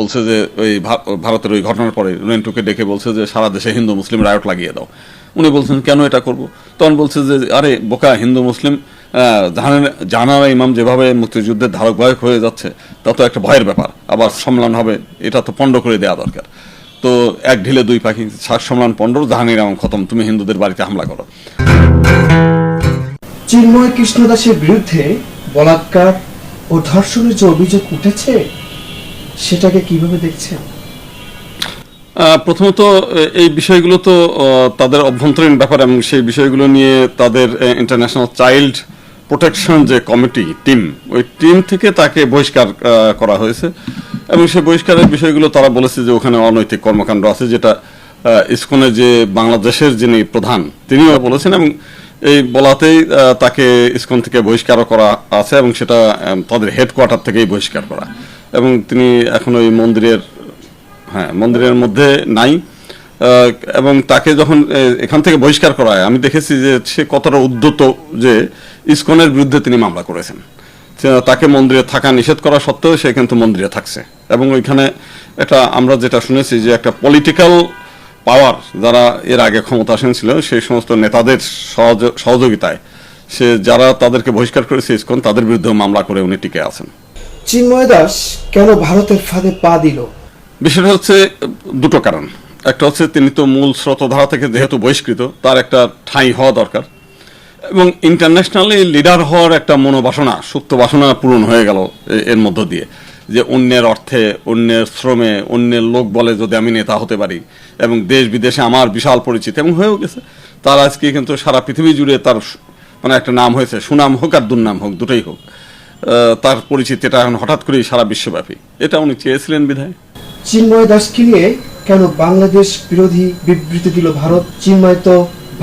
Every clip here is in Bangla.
বলছে যে ওই ভারতের ওই ঘটনার পরে রেন্টুকে ডেকে বলছে যে সারা দেশে হিন্দু মুসলিম রায়ট লাগিয়ে দাও। উনি বলছেন, কেন এটা করব? তখন বলছে যে, আরে, বোকা, হিন্দু, মুসলিম জাহানারা ইমাম যেভাবে মুক্তিযুদ্ধের ধারক বাহক হয়ে যাচ্ছে, তা তো একটা ভয়ের ব্যাপার। আবার সম্মেলন হবে, এটা তো পণ্ড করে দেওয়া দরকার। তো এক ঢিলে দুই পাখি শাক সম্মেলন পণ্ড, জাহানির ইমাম খতম, তুমি হিন্দুদের বাড়িতে হামলা করো। চিন্ময় কৃষ্ণ দাসের বিরুদ্ধে বলাৎকার ও ধর্ষণের যে অভিযোগ উঠেছে সেটাকে কীভাবে দেখছেন? প্রথমত এই বিষয়গুলো তো তাদের অভ্যন্তরীণ ব্যাপার এবং সেই বিষয়গুলো নিয়ে তাদের ইন্টারন্যাশনাল চাইল্ড প্রোটেকশন যে কমিটি টিম ওই টিম থেকে তাকে বহিষ্কার করা হয়েছে। এবং সেই বহিষ্কারের বিষয়গুলো তারা বলেছে যে ওখানে অনৈতিক কর্মকাণ্ড আছে, যেটা ইসকনে যে বাংলাদেশের যিনি প্রধান, তিনিও বলেছেন এবং এই বলাতেই তাকে ইসকন থেকে বহিষ্কারও করা আছে এবং সেটা তাদের হেডকোয়ার্টার থেকেই বহিষ্কার করা। এবং তিনি এখন ওই মন্দিরের হ্যাঁ মন্দিরের মধ্যে নাই। এবং তাকে যখন এখান থেকে বহিষ্কার করা হয়, আমি দেখেছি যে সে কতটা উদ্যত যে ইসকনের বিরুদ্ধে তিনি মামলা করেছেন। তাকে মন্দিরে থাকা নিষেধ করা সত্ত্বেও সে কিন্তু মন্দিরে থাকছে। এবং ওইখানে একটা, আমরা যেটা শুনেছি যে একটা পলিটিক্যাল পাওয়ার যারা এর আগে ক্ষমতাসীন ছিল, সেই সমস্ত নেতাদের সহযোগিতায় সে, যারা তাদেরকে বহিষ্কার করেছে ইসকন, তাদের বিরুদ্ধেও মামলা করে উনি টিকে আছেন। চিন্ময় দাস কেন ভারতের ফাঁদে পা দিল? বিষয়টা হচ্ছে দুটো কারণ। একটা হচ্ছে তিনি তো মূল স্রোতধারা থেকে যেহেতু বহিষ্কৃত, তার একটা ঠাঁই হওয়া দরকার। এবং ইন্টারন্যাশনালি লিডার হওয়ার একটা মনোবাসনা, সুপ্ত বাসনা পূরণ হয়ে গেল এর মধ্য দিয়ে। যে অন্যের অর্থে, অন্যের শ্রমে, অন্যের লোক বলে যদি আমি নেতা হতে পারি, এবং দেশ বিদেশে আমার বিশাল পরিচিত, এবং হয়েও গেছে। তার আজকে কিন্তু সারা পৃথিবী জুড়ে তার মানে একটা নাম হয়েছে, সুনাম হোক আর দুর্নাম হোক, দুটোই হোক। তার পরিচিতিটা এখন হঠাৎ করেই সারা বিশ্বব্যাপী। এটা উনি চেয়েছিলেন বিধায়। চিন্ময় দাসকে নিয়ে কেন বাংলাদেশ বিরোধী বিবৃতি দিল ভারত? চিন্ময় তো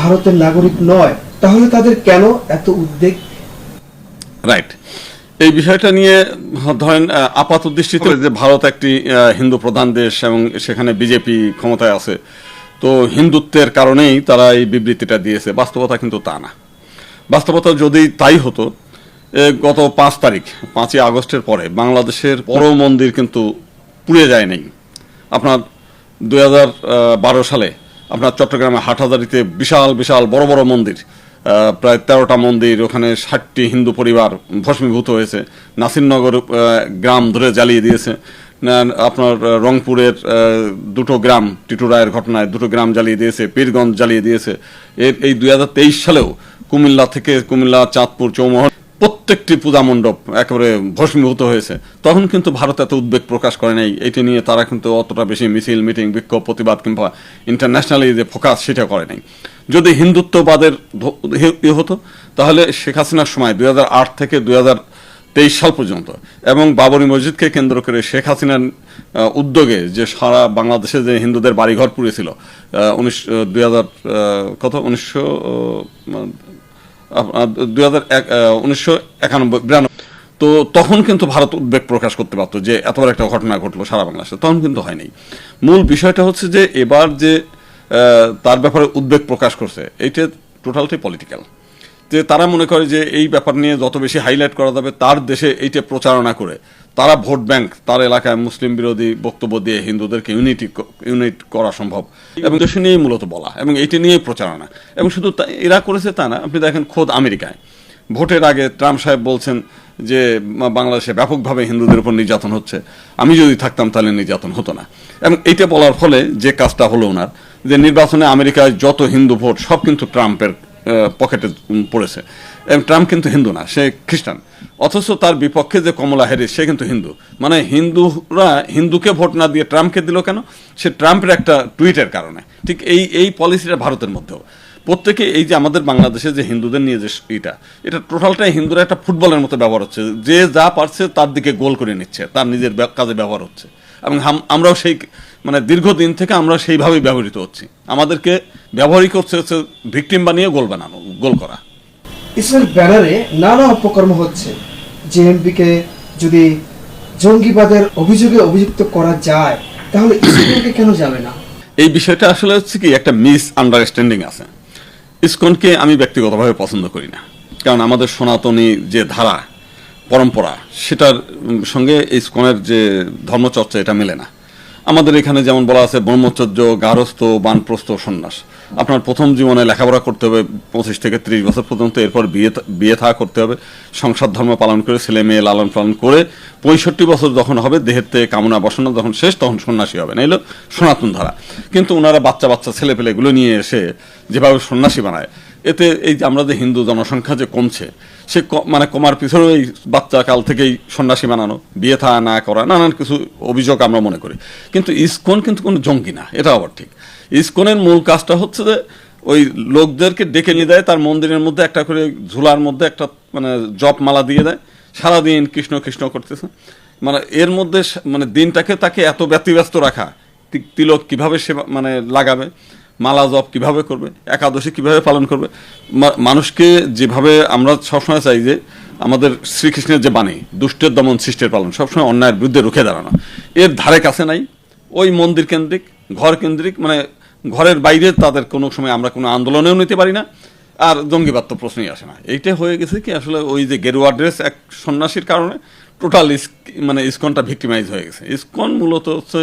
ভারতের নাগরিক নয়। তাহলে তাদের কেন এত উদ্বেগ? রাইট এই বিষয়টা নিয়ে ধরেন আপাত দৃষ্টিতে যে ভারত একটি হিন্দু প্রধান দেশ এবং সেখানে বিজেপি ক্ষমতায় আছে তো হিন্দুত্বের কারণেই তারা এই বিবৃতিটা দিয়েছে। বাস্তবতা কিন্তু তা না। বাস্তবতা যদি তাই হতো গত পাঁচ তারিখ, পাঁচই আগস্টের পরে বাংলাদেশের বড় মন্দির কিন্তু পুড়ে যায় নাই আপনার দুই বারো সালে আপনার চট্টগ্রামে হাটহাজারিতে বিশাল বিশাল বড় বড় মন্দির প্রায় তেরোটা মন্দির, ওখানে ষাটটি হিন্দু পরিবার ভস্মীভূত হয়েছে। নাসিরনগর গ্রাম ধরে জ্বালিয়ে দিয়েছে। আপনার রংপুরের দুটো গ্রাম, টিটু রায়ের ঘটনায় দুটো গ্রাম জ্বালিয়ে দিয়েছে, পীরগঞ্জ জ্বালিয়ে দিয়েছে। এর এই দুই হাজার তেইশ সালেও কুমিল্লা থেকে কুমিল্লা, চাঁদপুর, চৌমহল প্রত্যেকটি পূজা মণ্ডপ একেবারে ভস্মীভূত হয়েছে। তখন কিন্তু ভারত এত উদ্বেগ প্রকাশ করে নাই। এটি নিয়ে তারা কিন্তু অতটা বেশি মিছিল, মিটিং, বিক্ষোভ, প্রতিবাদ কিংবা ইন্টারন্যাশনালি যে ফোকাস সেটা করে নাই। যদি হিন্দুত্ববাদের ইয়ে হতো, তাহলে শেখ হাসিনার সময় দুই হাজার আট থেকে দুই তেইশ সাল পর্যন্ত এবং বাবরি মসজিদকে কেন্দ্র করে শেখ হাসিনার উদ্যোগে যে সারা বাংলাদেশে যে হিন্দুদের বাড়িঘর পুড়েছিল উনিশ দুই কত? উনিশশো দুই হাজার উনিশশো একানব্বই তো তখন কিন্তু ভারত উদ্বেগ প্রকাশ করতে পারতো যে এত বড় একটা ঘটনা ঘটলো সারা বাংলাদেশে। তখন কিন্তু হয়নি মূল বিষয়টা হচ্ছে যে এবার যে তার ব্যাপারে উদ্বেগ প্রকাশ করছে, এইটা টোটালটাই পলিটিক্যাল যে তারা মনে করে যে এই ব্যাপার নিয়ে যত বেশি হাইলাইট করা যাবে তার দেশে এইটা প্রচারণা করে। তারা ভোট ব্যাংক তার এলাকায় মুসলিম বিরোধী বক্তব্য দিয়ে হিন্দুদেরকে ইউনিটি ইউনিট করা সম্ভব। এবং দেশে নিয়েই মূলত বলা এবং এইটা নিয়েই প্রচারণা। এবং শুধু এরা করেছে তা না আপনি দেখেন খোদ আমেরিকায়। ভোটের আগে ট্রাম্প সাহেব বলছেন যে বাংলাদেশে ব্যাপকভাবে হিন্দুদের উপর নির্যাতন হচ্ছে। আমি যদি থাকতাম তাহলে নির্যাতন হতো না। এবং এইটা বলার ফলে যে কাজটা হলো ওনার যে নির্বাচনে আমেরিকায় যত হিন্দু ভোট সব কিন্তু ট্রাম্পের পকেটে পড়েছে। এবং ট্রাম্প কিন্তু হিন্দু না, সে খ্রিস্টান। অথচ তার বিপক্ষে যে কমলা হ্যারিস সে কিন্তু হিন্দু। মানে হিন্দুরা হিন্দুকে ভোট না দিয়ে ট্রাম্পকে দিল কেন? সে ট্রাম্পের একটা টুইটের কারণে। ঠিক এই এই পলিসিটা ভারতের মধ্যেও। প্রত্যেকে এই যে আমাদের বাংলাদেশে যে হিন্দুদের নিয়ে যে এটা এটা টোটালটাই হিন্দুরা একটা ফুটবলের মতো ব্যবহার হচ্ছে। যে যা পারছে তার দিকে গোল করে নিচ্ছে, তার নিজের কাজে ব্যবহার হচ্ছে। এবং আমরাও সেই মানে দীর্ঘদিন থেকে আমরা সেইভাবেই ব্যবহৃত হচ্ছি। আমাদেরকে ব্যবহারই করছে হচ্ছে ভিকটিম বানিয়ে গোল বানানো গোল করা। ইসরায়েল ব্যানারে নানা অপকর্ম হচ্ছে। জেএমপিকে যদি জঙ্গিবাদের অভিযোগে অভিযুক্ত করা যায় তাহলে ইসরায়েলকে কেন যাবে না? এই বিষয়টা আসলে হচ্ছে কি একটা মিস আন্ডারস্ট্যান্ডিং আছে। ইসকনকে আমি ব্যক্তিগতভাবে পছন্দ করি না। কারণ আমাদের সনাতনী যে ধারা পরম্পরা, সেটার সঙ্গে ইসকনের যে ধর্মচর্চা, এটা মেলে না। আমাদের এখানে যেমন বলা আছে, ব্রহ্মচর্য গারস্থ বানপ্রস্থ, সন্ন্যাস। আপনার প্রথম জীবনে লেখাপড়া করতে হবে পঁচিশ থেকে ত্রিশ বছর পর্যন্ত, এরপর বিয়ে বিয়ে থাকা করতে হবে। সংসার ধর্ম পালন করে ছেলে মেয়ে লালন পালন করে পঁয়ষট্টি বছর যখন হবে, দেহের থেকে কামনা বাসনা যখন শেষ, তখন সন্ন্যাসী হবে। না এলো সনাতন ধারা। কিন্তু ওনারা বাচ্চা বাচ্চা ছেলে পেলে এগুলো নিয়ে এসে যেভাবে সন্ন্যাসী বানায় এতে এই যে আমরা যে হিন্দু জনসংখ্যা যে কমছে, সে মানে কমার পিছনে এই বাচ্চা কাল থেকেই সন্ন্যাসী বানানো, বিয়ে থা না করা, নানান কিছু অভিযোগ আমরা মনে করি। কিন্তু ইসকন কিন্তু কোনো জঙ্গি না, এটা আবার ঠিক। ইসকনের মূল কাজটা হচ্ছে যে ওই লোকদেরকে ডেকে নিয়ে দেয় তার মন্দিরের মধ্যে একটা করে ঝুলার মধ্যে একটা মানে জপ মালা দিয়ে দেয়। সারাদিন কৃষ্ণ কৃষ্ণ করতেছে। মানে এর মধ্যে মানে দিনটাকে তাকে এত ব্যতিব্যস্ত রাখা তিলক কীভাবে সে মানে লাগাবে? মালা জপ কীভাবে করবে, একাদশী কীভাবে পালন করবে। মানুষকে যেভাবে আমরা সবসময় চাই যে আমাদের শ্রীকৃষ্ণের যে বাণী, দুষ্টের দমন, সৃষ্টের পালন, সবসময় অন্যায়ের বিরুদ্ধে রুখে দাঁড়ানো। এর ধারে কাছে নাই, ওই মন্দির কেন্দ্রিক, ঘর কেন্দ্রিক মানে ঘরের বাইরে তাদের কোনো সময় আমরা কোনো আন্দোলনেও নিতে পারি না, আর জঙ্গিবাদ তো প্রশ্নই আসে না। এইটা হয়ে গেছে কি, আসলে ওই যে গেরুয়া ড্রেস এক সন্ন্যাসীর কারণে টোটাল ইস মানে ইসকনটা ভিক্টিমাইজ হয়ে গেছে। ইসকন মূলত হচ্ছে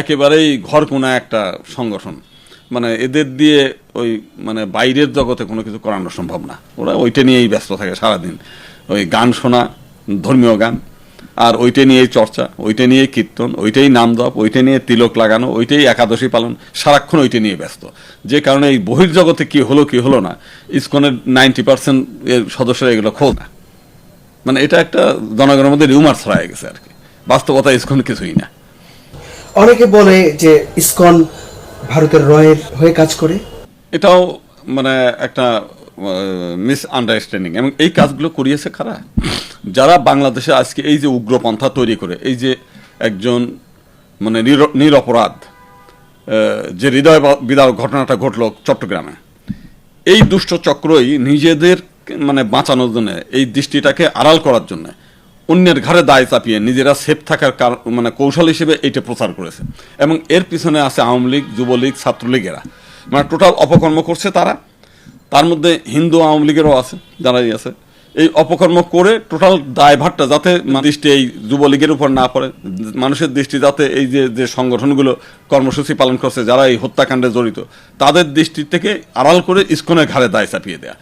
একেবারেই ঘর কোনা একটা সংগঠন। মানে এদের দিয়ে ওই মানে বাইরের জগতে কোনো কিছু করানো সম্ভব না। ওরা ওইটা নিয়েই ব্যস্ত থাকে সারাদিন। ওই গান শোনা, ধর্মীয় গান, আর ওইটা নিয়েই চর্চা, ওইটা নিয়েই কীর্তন, ওইটাই নাম জপ, ওইটা নিয়ে তিলক লাগানো, ওইটাই একাদশী পালন, সারাক্ষণ ওইটা নিয়ে ব্যস্ত। যে কারণে এই বহির্জগতে কি হলো কি হলো না, ইসকনের নাইনটি পার্সেন্ট এর সদস্যরা এগুলো খোঁজ না। মানে এটা একটা জনগণের মধ্যে রিউমার ছড়ায় গেছে আর কি। বাস্তবতা ইসকন কিছুই না। অনেকে বলে যে ইসকন ভারতের রয়ের হয়ে কাজ করে? এটাও মানে একটা মিস আন্ডারস্ট্যান্ডিং এবং এই কাজগুলো করিয়েছে কারা? যারা বাংলাদেশে আজকে এই যে উগ্রপন্থা তৈরি করে, এই যে একজন মানে নির- নিরপরাধ যে হৃদয় বা- বিদারক ঘটনাটা ঘটলো চট্টগ্রামে, এই দুষ্ট চক্রই নিজেদের মানে বাঁচানোর জন্য, এই দৃষ্টিটাকে আড়াল করার জন্য অন্যের ঘাড়ে দায় চাপিয়ে নিজেরা সেফ থাকার কার- মানে কৌশল হিসেবে এটা প্রচার করেছে। এবং এর পিছনে আছে আওয়ামী লীগ, যুবলীগ, ছাত্রলীগেরা। মানে টোটাল অপকর্ম করছে তারা। তার মধ্যে হিন্দু আওয়ামী লীগেরও আছে, যারাই আছে। এই অপকর্ম করে টোটাল দায়ভারটা যাতে দৃষ্টি এই যুবলীগের উপর না পড়ে, মানুষের দৃষ্টি যাতে এই যে যে সংগঠনগুলো কর্মসূচি পালন করছে, যারা এই হত্যাকাণ্ডে জড়িত, তাদের দৃষ্টি থেকে আড়াল করে ইস্কনের ঘাড়ে দায় চাপিয়ে দেয়া।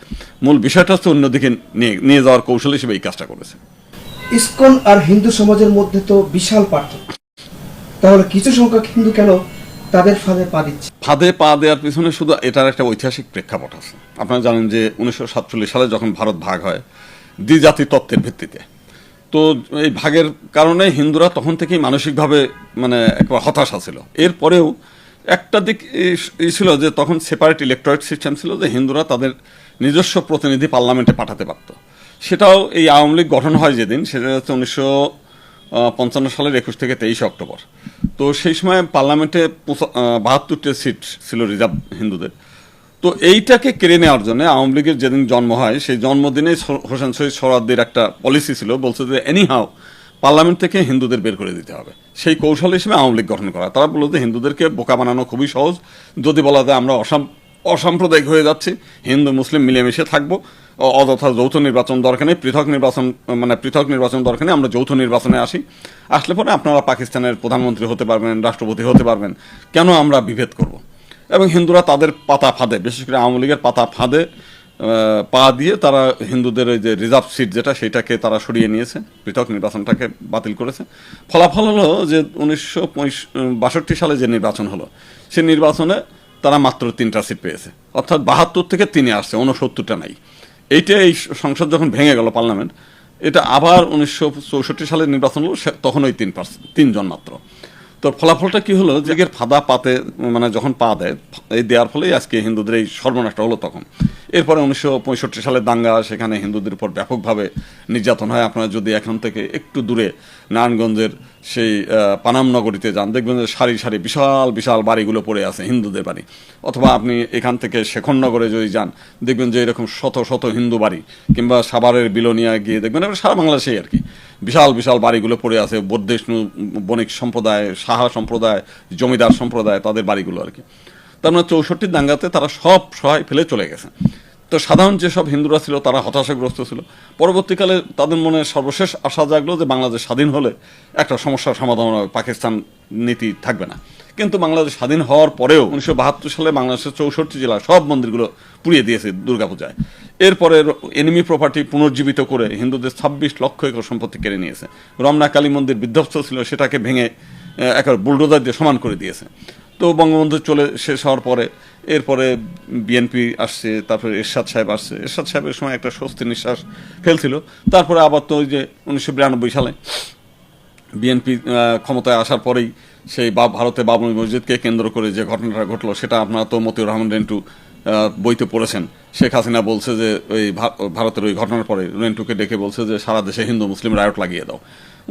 মূল বিষয়টা হচ্ছে অন্যদিকে নিয়ে নিয়ে যাওয়ার কৌশল হিসেবে এই কাজটা করেছে। ইসকন আর হিন্দু সমাজের মধ্যে তো বিশাল পার্থক্য। তাহলে কিছু সংখ্যক হিন্দু কেন তাদের ফাঁদে পা দিচ্ছে? ফাঁদে পা দেওয়ার পিছনে শুধু এটার একটা ঐতিহাসিক প্রেক্ষাপট আছে। আপনারা জানেন যে উনিশশো সাতচল্লিশ সালে যখন ভারত ভাগ হয় দ্বিজাতি তত্ত্বের ভিত্তিতে, তো এই ভাগের কারণে হিন্দুরা তখন থেকেই মানসিকভাবে মানে একবার হতাশা ছিল। এরপরেও একটা দিক ছিল যে তখন সেপারেট ইলেকট্রয়েড সিস্টেম ছিল যে হিন্দুরা তাদের নিজস্ব প্রতিনিধি পার্লামেন্টে পাঠাতে পারত। সেটাও এই আওয়ামী লীগ গঠন হয় যেদিন, সেটা হচ্ছে উনিশশো পঞ্চান্ন সালের একুশ থেকে তেইশে অক্টোবর। তো সেই সময় পার্লামেন্টে বাহাত্তরটা সিট ছিল রিজার্ভ হিন্দুদের। তো এইটাকে কেড়ে নেওয়ার জন্য আওয়ামী লীগের যেদিন জন্ম হয়, সেই জন্মদিনে হোসেন শহীদ সোহরাদ্দির একটা পলিসি ছিল, বলছে যে এনি হাও পার্লামেন্ট থেকে হিন্দুদের বের করে দিতে হবে। সেই কৌশল হিসেবে আওয়ামী লীগ গঠন করা। তারা বলল যে হিন্দুদেরকে বোকা বানানো খুবই সহজ। যদি বলা যায় আমরা অসাম, অসাম্প্রদায়িক হয়ে যাচ্ছি, হিন্দু, মুসলিম মিলেমিশে থাকব। অযথা যৌথ নির্বাচন দরকার নেই, পৃথক নির্বাচন মানে পৃথক নির্বাচন দরকার নেই, আমরা যৌথ নির্বাচনে আসি। আসলে পরে আপনারা পাকিস্তানের প্রধানমন্ত্রী হতে পারবেন, রাষ্ট্রপতি হতে পারবেন, কেন আমরা বিভেদ করব? এবং হিন্দুরা তাদের পাতা ফাঁদে, বিশেষ করে আওয়ামী লীগের পাতা ফাঁদে পা দিয়ে তারা হিন্দুদের ওই যে রিজার্ভ সিট যেটা সেটাকে তারা সরিয়ে নিয়েছে, পৃথক নির্বাচনটাকে বাতিল করেছে। ফলাফল হলো যে উনিশশো বাষট্টি সালে যে নির্বাচন হলো, সে নির্বাচনে তারা মাত্র তিনটা সিট পেয়েছে। অর্থাৎ বাহাত্তর থেকে তিনে আসছে উনসত্তরটা নাই। এইটা এই সংসদ যখন ভেঙে গেল পার্লামেন্ট, এটা আবার উনিশশো চৌষট্টি সালে নির্বাচন হলো তখন ওই তিন পার্সেন্ট তিনজন মাত্র। তো ফলাফলটা কি হলো? যে ফাদা পাতে মানে যখন পা দেয়, এই দেওয়ার ফলেই আজকে হিন্দুদের এই সর্বনাশটা হলো তখন। এরপরে উনিশশো পঁয়ষট্টি সালের দাঙ্গা, সেখানে হিন্দুদের উপর ব্যাপকভাবে নির্যাতন হয়। আপনারা যদি এখান থেকে একটু দূরে নারায়ণগঞ্জের সেই পানাম নগরীতে যান, দেখবেন যে সারি সারি বিশাল বিশাল বাড়িগুলো পড়ে আছে হিন্দুদের বাড়ি। অথবা আপনি এখান থেকে শেখরনগরে যদি যান, দেখবেন যে এরকম শত শত হিন্দু বাড়ি, কিংবা সাভারের বিলোনিয়া গিয়ে দেখবেন সারা বাংলাদেশেই আর কি। বিশাল বিশাল বাড়িগুলো পড়ে আছে বৌদ্ধিষ্ণু বণিক সম্প্রদায়, সাহা সম্প্রদায়, জমিদার সম্প্রদায়, তাদের বাড়িগুলো আর কি। তার মানে চৌষট্টির দাঙ্গাতে তারা সব সহায় ফেলে চলে গেছে। তো সাধারণ যেসব হিন্দুরা ছিল, তারা হতাশাগ্রস্ত ছিল। পরবর্তীকালে তাদের মনে সর্বশেষ আশা জাগলো যে বাংলাদেশ স্বাধীন হলে একটা সমস্যার সমাধান হবে, পাকিস্তান নীতি থাকবে না। কিন্তু বাংলাদেশ স্বাধীন হওয়ার পরেও উনিশশো বাহাত্তর সালে বাংলাদেশের চৌষট্টি জেলা সব মন্দিরগুলো পুড়িয়ে দিয়েছে দুর্গাপূজায়। এরপরে এনিমি প্রপার্টি পুনর্জীবিত করে হিন্দুদের ছাব্বিশ লক্ষ একর সম্পত্তি কেড়ে নিয়েছে। রমনা কালী মন্দির বিধ্বস্ত ছিল, সেটাকে ভেঙে একবার বুলডোজার দিয়ে সমান করে দিয়েছে। তো বঙ্গবন্ধু চলে শেষ হওয়ার পরে, এরপরে বিএনপি আসছে, তারপরে এরশাদ সাহেব আসছে। এরশাদ সাহেবের সময় একটা স্বস্তি নিঃশ্বাস ফেলছিল। তারপরে আবার তো ওই যে উনিশশো বিরানব্বই সালে বিএনপি ক্ষমতায় আসার পরেই সেই বা, ভারতে বাবরি মসজিদকে কেন্দ্র করে যে ঘটনাটা ঘটলো, সেটা আপনারা তো মতিউর রহমান রেন্টু বইতে পড়েছেন। শেখ হাসিনা বলছে যে ওই ভারতের ওই ঘটনার পরে রেন্টুকে ডেকে বলছে যে, সারা দেশে হিন্দু মুসলিম রায়ট লাগিয়ে দাও।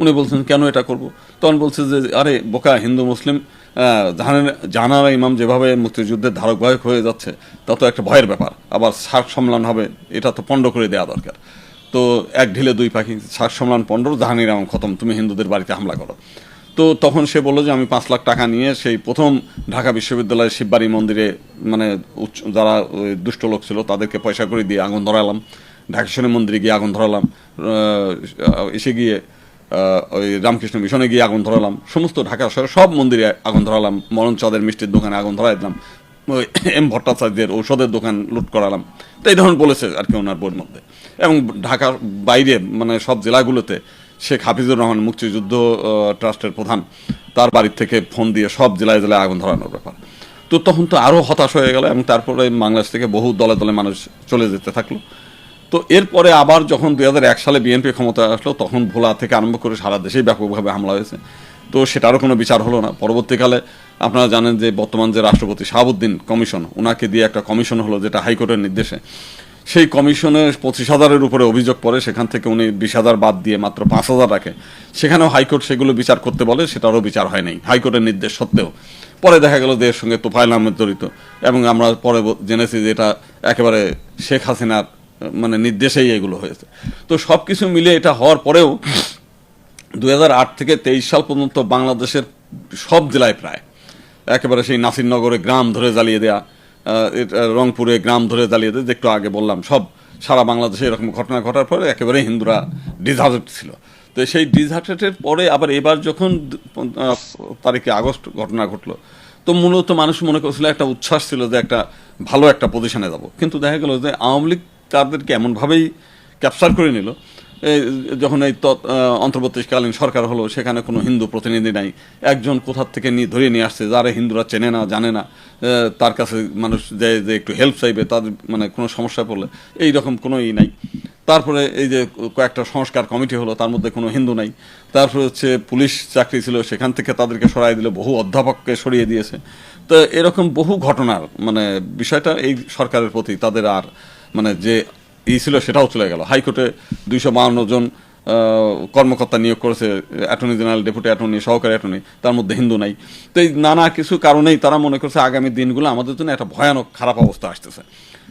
উনি বলছেন, কেন এটা করব? তখন বলছে যে, আরে, বোকা, হিন্দু, মুসলিম আহ, জাহানের জাহানারা ইমাম যেভাবে মুক্তিযুদ্ধের ধারকবাহক হয়ে যাচ্ছে তা তো একটা ভয়ের ব্যাপার। আবার শাক সম্মেলন হবে এটা তো পণ্ড করে দেওয়া দরকার। তো এক ঢিলে দুই পাখি শাক সম্মান পণ্ড জাহানির এমন খতম তুমি হিন্দুদের বাড়িতে হামলা করো। তো তখন সে বলল যে আমি পাঁচ লাখ টাকা নিয়ে সেই প্রথম ঢাকা বিশ্ববিদ্যালয়ের শিববাড়ি মন্দিরে মানে উচ্চ যারা দুষ্ট লোক ছিল তাদেরকে পয়সা করে দিয়ে আগুন ধরালাম। ঢাকেশ্বরী মন্দিরে গিয়ে আগুন ধরালাম। এসে গিয়ে ওই রামকৃষ্ণ মিশনে গিয়ে আগুন ধরালাম। সমস্ত ঢাকা শহরে সব মন্দিরে আগুন ধরালাম। মরণ চাঁদের মিষ্টির দোকানে আগুন ধরাই দিলাম। ওই এম ভট্টাচার্যের ঔষধের দোকান লুট করালাম। তো এই ধরনের বলেছে আর কি ওনার বইয়ের মধ্যে। এবং ঢাকার বাইরে মানে সব জেলাগুলোতে শেখ হাফিজুর রহমান মুক্তিযুদ্ধ ট্রাস্টের প্রধান, তার বাড়ির থেকে ফোন দিয়ে সব জেলায় জেলায় আগুন ধরানোর ব্যাপার। তো তখন তো আরও হতাশ হয়ে গেল এবং তারপরে বাংলাদেশ থেকে বহু দলে দলে মানুষ চলে যেতে থাকল। তো এরপরে আবার যখন দুই হাজার এক সালে বিএনপি ক্ষমতায় আসলো, তখন ভোলা থেকে আরম্ভ করে সারা দেশেই ব্যাপকভাবে হামলা হয়েছে। তো সেটারও কোনো বিচার হলো না। পরবর্তীকালে আপনারা জানেন যে বর্তমান যে রাষ্ট্রপতি শাহাবুদ্দিন কমিশন, ওনাকে দিয়ে একটা কমিশন হলো যেটা হাইকোর্টের নির্দেশে। সেই কমিশনের পঁচিশ হাজারের উপরে অভিযোগ পড়ে, সেখান থেকে উনি বিশ হাজার বাদ দিয়ে মাত্র পাঁচ হাজার রাখে। সেখানেও হাইকোর্ট সেগুলো বিচার করতে বলে, সেটারও বিচার হয় নাই। হাইকোর্টের নির্দেশ সত্ত্বেও। পরে দেখা গেল যে এর সঙ্গে তোফাইল আহমেদ জড়িত। এবং আমরা পরে জেনেছি যে এটা একেবারে শেখ হাসিনার নির্দেশেই এগুলো হয়েছে। তো সব কিছু মিলে এটা হওয়ার পরেও দু হাজার আট থেকে তেইশ সাল পর্যন্ত বাংলাদেশের সব জেলায় প্রায় একেবারে সেই নাসিরনগরে গ্রাম ধরে জ্বালিয়ে দেয়া রংপুরে গ্রাম ধরে জ্বালিয়ে দেয় একটু আগে বললাম, সব সারা বাংলাদেশে এরকম ঘটনা ঘটার পরে একেবারে হিন্দুরা ডিসহার্টেড ছিল। তো সেই ডিসহার্টেডের পরে আবার এবার যখন তারিখে আগস্ট ঘটনা ঘটলো, তো মূলত মানুষ মনে করছিল একটা উচ্ছ্বাস ছিল যে একটা ভালো একটা পজিশনে যাব। কিন্তু দেখা গেল যে আওয়ামী লীগ তাদেরকে এমনভাবেই ক্যাপচার করে নিল। যখন এই অন্তর্বর্তীকালীন সরকার হলো, সেখানে কোনো হিন্দু প্রতিনিধি নাই। একজন কোথার থেকে নিয়ে ধরে নিয়ে আসছে, যারা হিন্দুরা চেনে না, জানে না তার কাছে মানুষ যে যে একটু হেল্প চাইবে তাদের মানে কোনো সমস্যা পড়লে এই রকম কোনো ই নাই। তারপরে এই যে কয়েকটা সংস্কার কমিটি হলো, তার মধ্যে কোনো হিন্দু নাই। তারপরে হচ্ছে পুলিশ চাকরি ছিল, সেখান থেকে তাদেরকে সরাই দিলে বহু অধ্যাপককে সরিয়ে দিয়েছে। তো এরকম বহু ঘটনার মানে বিষয়টা এই সরকারের প্রতি তাদের আর মানে যে ই ছিল সেটাও চলে গেল। হাইকোর্টে দুইশো বাহান্ন জন কর্মকর্তা নিয়োগ করেছে, অ্যাটর্নি জেনারেল, ডেপুটি অ্যাটর্নি, সহকারী অ্যাটর্নি, তার মধ্যে হিন্দু নাই। তো এই নানা কিছু কারণেই তারা মনে করছে আগামী দিনগুলো আমাদের জন্য একটা ভয়ানক খারাপ অবস্থা আসতেছে।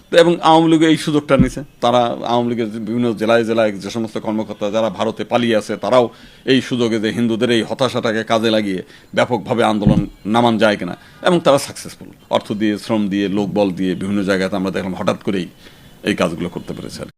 তো এবং আওয়ামী লীগ এই সুযোগটা নিছে। তারা আওয়ামী লীগের বিভিন্ন জেলায় জেলায় যে সমস্ত কর্মকর্তা যারা ভারতে পালিয়ে আছে, তারাও এই সুযোগে যে হিন্দুদের এই হতাশাটাকে কাজে লাগিয়ে ব্যাপকভাবে আন্দোলন নামান যায় কিনা। এবং তারা সাকসেসফুল অর্থ দিয়ে, শ্রম দিয়ে, লোকবল দিয়ে বিভিন্ন জায়গাতে আমরা দেখলাম হঠাৎ করেই এই কাজগুলো করতে পেরেছে আর।